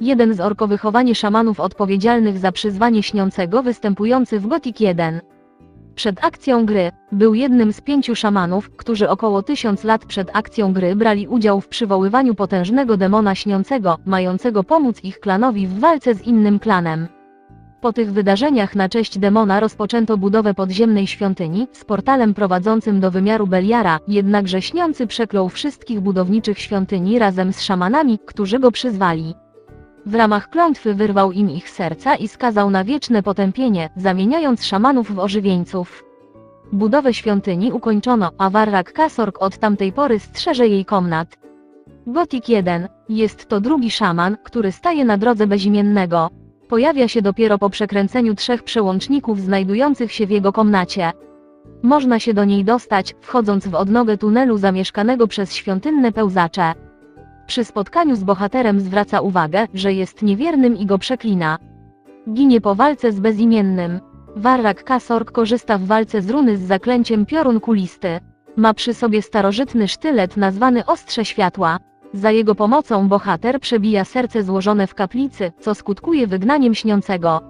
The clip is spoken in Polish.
Jeden z orkowychowanie szamanów odpowiedzialnych za przyzwanie śniącego występujący w Gothic 1. Przed akcją gry, był jednym z pięciu szamanów, którzy około tysiąc lat przed akcją gry brali udział w przywoływaniu potężnego demona śniącego, mającego pomóc ich klanowi w walce z innym klanem. Po tych wydarzeniach na cześć demona rozpoczęto budowę podziemnej świątyni z portalem prowadzącym do wymiaru Beliara, jednakże śniący przeklął wszystkich budowniczych świątyni razem z szamanami, którzy go przyzwali. W ramach klątwy wyrwał im ich serca i skazał na wieczne potępienie, zamieniając szamanów w ożywieńców. Budowę świątyni ukończono, a Warrak Kasorg od tamtej pory strzeże jej komnat. Gothic 1 jest to drugi szaman, który staje na drodze bezimiennego. Pojawia się dopiero po przekręceniu trzech przełączników znajdujących się w jego komnacie. Można się do niej dostać, wchodząc w odnogę tunelu zamieszkanego przez świątynne pełzacze. Przy spotkaniu z bohaterem zwraca uwagę, że jest niewiernym i go przeklina. Ginie po walce z bezimiennym. Warrak Kasorg korzysta w walce z runy z zaklęciem piorun kulisty. Ma przy sobie starożytny sztylet nazwany Ostrze Światła. Za jego pomocą bohater przebija serce złożone w kaplicy, co skutkuje wygnaniem śniącego.